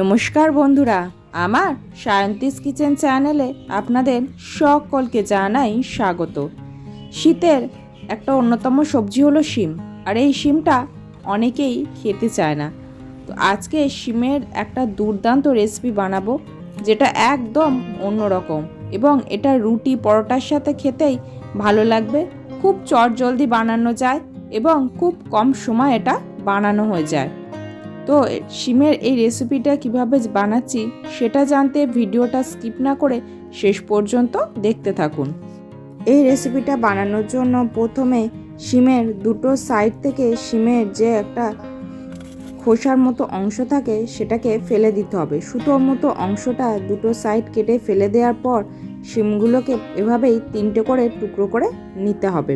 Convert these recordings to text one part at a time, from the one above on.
নমস্কার বন্ধুরা, আমার সায়ন্তিস কিচেন চ্যানেলে আপনাদের সকলকে জানাই স্বাগত। শীতের একটা অন্যতম সবজি হলো শিম, আর এই শিমটা অনেকেই খেতে চায় না। তো আজকে শিমের একটা দুর্দান্ত রেসিপি বানাবো, যেটা একদম অন্যরকম এবং এটা রুটি পরোটার সাথে খেতেই ভালো লাগবে, খুব চটজলদি বানানো যায় এবং খুব কম সময় এটা বানানো হয়ে যায়। তো শিমের এই রেসিপিটা কীভাবে বানাচ্ছি সেটা জানতে ভিডিওটা স্কিপ না করে শেষ পর্যন্ত দেখতে থাকুন। এই রেসিপিটা বানানোর জন্য প্রথমে শিমের দুটো সাইড থেকে শিমের যে একটা খোসার মতো অংশ থাকে সেটাকে ফেলে দিতে হবে। সুতোর মতো অংশটা দুটো সাইড কেটে ফেলে দেওয়ার পর শিমগুলোকে এভাবেই তিনটে করে টুকরো করে নিতে হবে।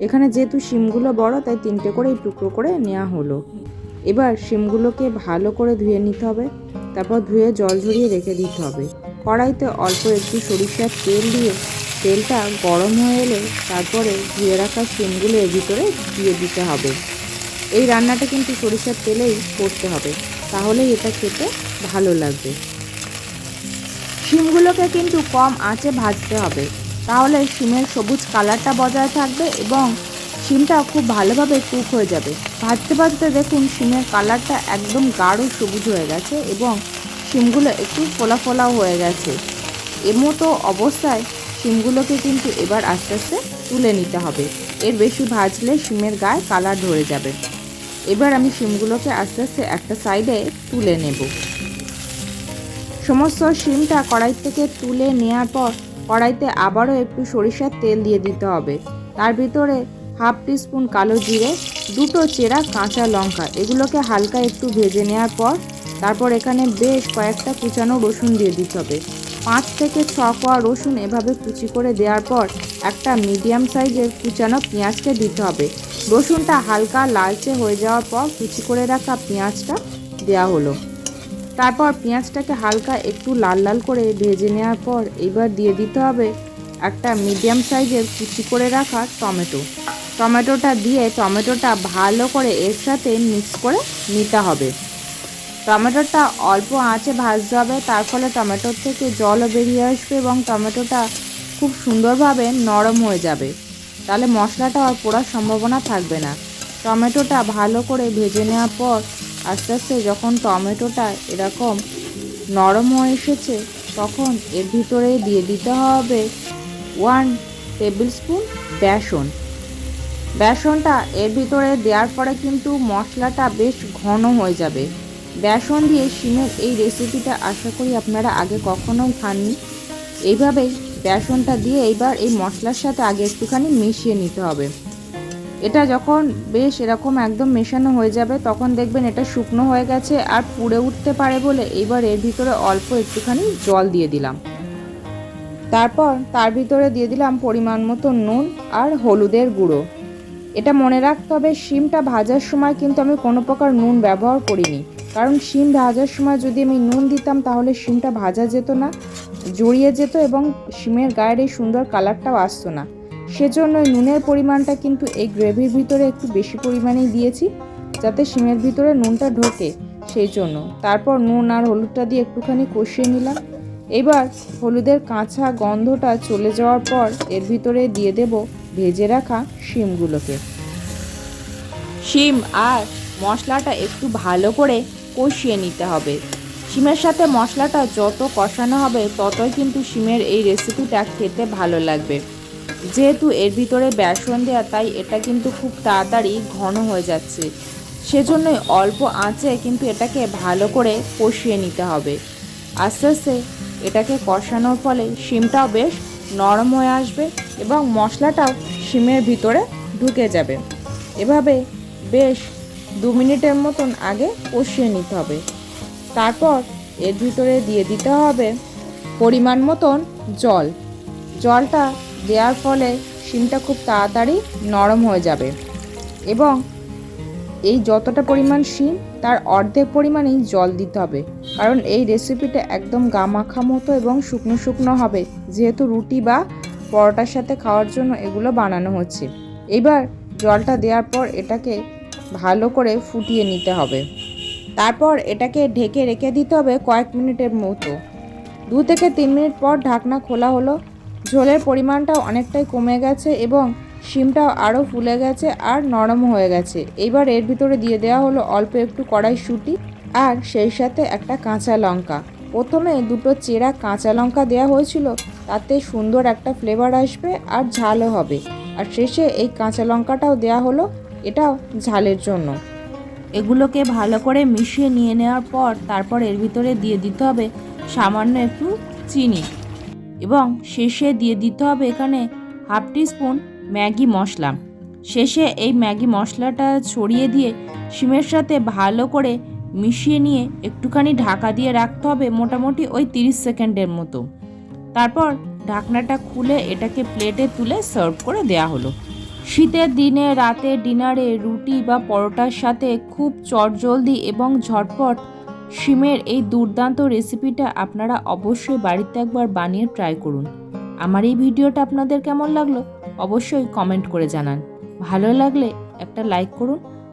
এখানে যেহেতু শিমগুলো বড়, তাই তিনটে করেই টুকরো করে নেওয়া হলো। এবার শিমগুলোকে ভালো করে ধুয়ে নিতে হবে। তারপর ধুয়ে জল ঝরিয়ে রেখে দিতে হবে। কড়াইতে অল্প একটু সরিষার তেল দিয়ে তেলটা গরম হয়ে এলে তারপরে ধুয়ে রাখা শিমগুলো এর ভিতরে দিয়ে দিতে হবে। এই রান্নাটা কিন্তু সরিষার তেলেই করতে হবে। তাহলেই এটা খেতে ভালো লাগবে। শিমগুলোকে কিন্তু কম আঁচে ভাজতে হবে। তাহলে শিমের সবুজ কালারটা বজায় থাকবে এবং শিমটা খুব ভালোভাবে কুক হয়ে যাবে। ভাজতে ভাজতে দেখুন শিমের কালারটা একদম গাঢ় সবুজ হয়ে গেছে এবং শিমগুলো একটু ফোলা ফোলাও হয়ে গেছে। এমতো অবস্থায় শিমগুলোকে কিন্তু এবার আস্তে আস্তে তুলে নিতে হবে। এর বেশি ভাজলে শিমের গায়ে কালার ধরে যাবে। এবার আমি শিমগুলোকে আস্তে আস্তে একটা সাইডে তুলে নেব। সমস্ত শিমটা কড়াই থেকে তুলে নেওয়ার পর কড়াইতে আবারও একটু সরিষার তেল দিয়ে দিতে হবে। তার ভিতরে হাফ টিস্পুন কালো জিরে, দুটো চেরা কাঁচা লঙ্কা। এগুলোকে হালকা একটু ভেজে নেওয়ার পর, তারপর এখানে বেশ কয়েকটা কুচানো রসুন দিয়ে দিতে হবে। পাঁচ থেকে ছ কোয়া রসুন এভাবে কুচি করে দেওয়ার পর, একটা মিডিয়াম সাইজের কুচানো পেঁয়াজকে দিতে হবে। রসুনটা হালকা লালচে হয়ে যাওয়ার পর, কুচি করে রাখা পেঁয়াজটা দেওয়া হলো। তারপর পেঁয়াজটাকে হালকা একটু লাল লাল করে ভেজে নেওয়ার পর, এবার দিয়ে দিতে হবে একটা মিডিয়াম সাইজের কুচি করে রাখা টমেটো। টমেটোটা দিয়ে টমেটোটা ভালো করে এর সাথে মিক্স করে নিতে হবে। টমেটোটা অল্প আঁচে ভাজতে হবে, তার ফলে টমেটোর থেকে জলও বেরিয়ে আসবে এবং টমেটোটা খুব সুন্দরভাবে নরম হয়ে যাবে। তাহলে মশলাটা আর পোড়ার সম্ভাবনা থাকবে না। টমেটোটা ভালো করে ভেজে নেওয়ার পর আস্তে আস্তে যখন টমেটোটা এরকম নরম হয়ে এসেছে, তখন এর ভিতরে দিয়ে দিতে হবে ওয়ান টেবিল স্পুন বেসন। বেসনটা এর ভিতরে দেওয়ার পরে কিন্তু মশলাটা বেশ ঘন হয়ে যাবে। বেসন দিয়ে শিমের এই রেসিপিটা আশা করি আপনারা আগে কখনো খাননি। এইভাবেই বেসনটা দিয়ে এইবার এই মশলার সাথে আগে একটুখানি মিশিয়ে নিতে হবে। এটা যখন বেশ এরকম একদম মেশানো হয়ে যাবে, তখন দেখবেন এটা শুকনো হয়ে গেছে আর পুড়ে উঠতে পারে বলে এইবার এর ভিতরে অল্প একটুখানি জল দিয়ে দিলাম। তারপর তার ভিতরে দিয়ে দিলাম পরিমাণ মতো নুন আর হলুদের গুঁড়ো। এটা মনে রাখতে হবে, শিমটা ভাজার সময় কিন্তু আমি কোনো প্রকার নুন ব্যবহার করিনি। কারণ শিম ভাজার সময় যদি আমি নুন দিতাম তাহলে শিমটা ভাজা যেত না, জড়িয়ে যেত এবং শিমের গায়ের এই সুন্দর কালারটাও আসতো না। সেজন্য নুনের পরিমাণটা কিন্তু এই গ্রেভির ভিতরে একটু বেশি পরিমাণেই দিয়েছি, যাতে শিমের ভিতরে নুনটা ঢোকে সেই জন্য তারপর নুন আর হলুদটা দিয়ে একটুখানি কষিয়ে নিলাম। এবার হলুদের কাঁচা গন্ধটা চলে যাওয়ার পর এর ভিতরে দিয়ে দেব ভেজে রাখা শিমগুলোকে। শিম আর মশলাটা একটু ভালো করে কষিয়ে নিতে হবে। শিমের সাথে মশলাটা যত কষানো হবে, ততই কিন্তু শিমের এই রেসিপিটা খেতে ভালো লাগবে। যেহেতু এর ভিতরে বেসন দেওয়া তাই এটা কিন্তু খুব তাড়াতাড়ি ঘন হয়ে যাচ্ছে। সেজন্যই অল্প আঁচে কিন্তু এটাকে ভালো করে কষিয়ে নিতে হবে। আস্তে আস্তে এটাকে কষানোর ফলে শিমটাও বেশ নরম হয়ে আসবে এবং মশলাটাও শিমের ভিতরে ঢুকে যাবে। এভাবে বেশ দু মিনিটের মতন আগে কষিয়ে নিতে হবে। তারপর এর ভিতরে দিয়ে দিতে হবে পরিমাণ মতন জল। জলটা দেওয়ার ফলে শিমটা খুব তাড়াতাড়ি নরম হয়ে যাবে এবং এই যতটা পরিমাণ শিম, তার অর্ধেক পরিমাণেই জল দিতে হবে। কারণ এই রেসিপিটা একদম গামাখা মতো এবং শুকনো শুকনো হবে। যেহেতু রুটি বা পরোটার সাথে খাওয়ার জন্য এগুলো বানানো হচ্ছে। এবার জলটা দেওয়ার পর এটাকে ভালো করে ফুটিয়ে নিতে হবে। তারপর এটাকে ঢেকে রেখে দিতে হবে কয়েক মিনিটের মতো। দু থেকে তিন মিনিট পর ঢাকনা খোলা হলো। ঝোলের পরিমাণটাও অনেকটাই কমে গেছে এবং শিমটাও আরও ফুলে গেছে আর নরম হয়ে গেছে। এবার এর ভিতরে দিয়ে দেওয়া হলো অল্প একটু কড়াইশুঁটি আর সেই সাথে একটা কাঁচা লঙ্কা। প্রথমে দুটো চেরা কাঁচা লঙ্কা দেওয়া হয়েছিল, তাতে সুন্দর একটা ফ্লেভার আসবে আর ঝালও হবে। আর শেষে এই কাঁচা লঙ্কাটাও দেওয়া হলো, এটাও ঝালের জন্য। এগুলোকে ভালো করে মিশিয়ে নিয়ে নেওয়ার পর তারপর এর ভিতরে দিয়ে দিতে হবে সামান্য একটু চিনি। এবং শেষে দিয়ে দিতে হবে এখানে হাফ স্পুন ম্যাগি মশলা। শেষে এই ম্যাগি মশলাটা ছড়িয়ে দিয়ে, শিমের সাথে ভালো করে মিশিয়ে নিয়ে একটুখানি ঢাকা দিয়ে রাখতে হবে মোটামুটি ওই তিরিশ সেকেন্ডের মতো। তারপর ঢাকনাটা খুলে এটাকে প্লেটে তুলে সার্ভ করে দেয়া হলো। শীতের দিনে, রাতে ডিনারে রুটি বা পরোটার সাথে খুব চটজলদি এবং ঝটপট শিমের এই দুর্দান্ত রেসিপিটা আপনারা অবশ্যই বাড়িতে একবার বানিয়ে ট্রাই করুন। আমার এই ভিডিওটা আপনাদের কেমন লাগল? অবশ্যই কমেন্ট করে জানান। ভালো লাগলে একটা লাইক করুন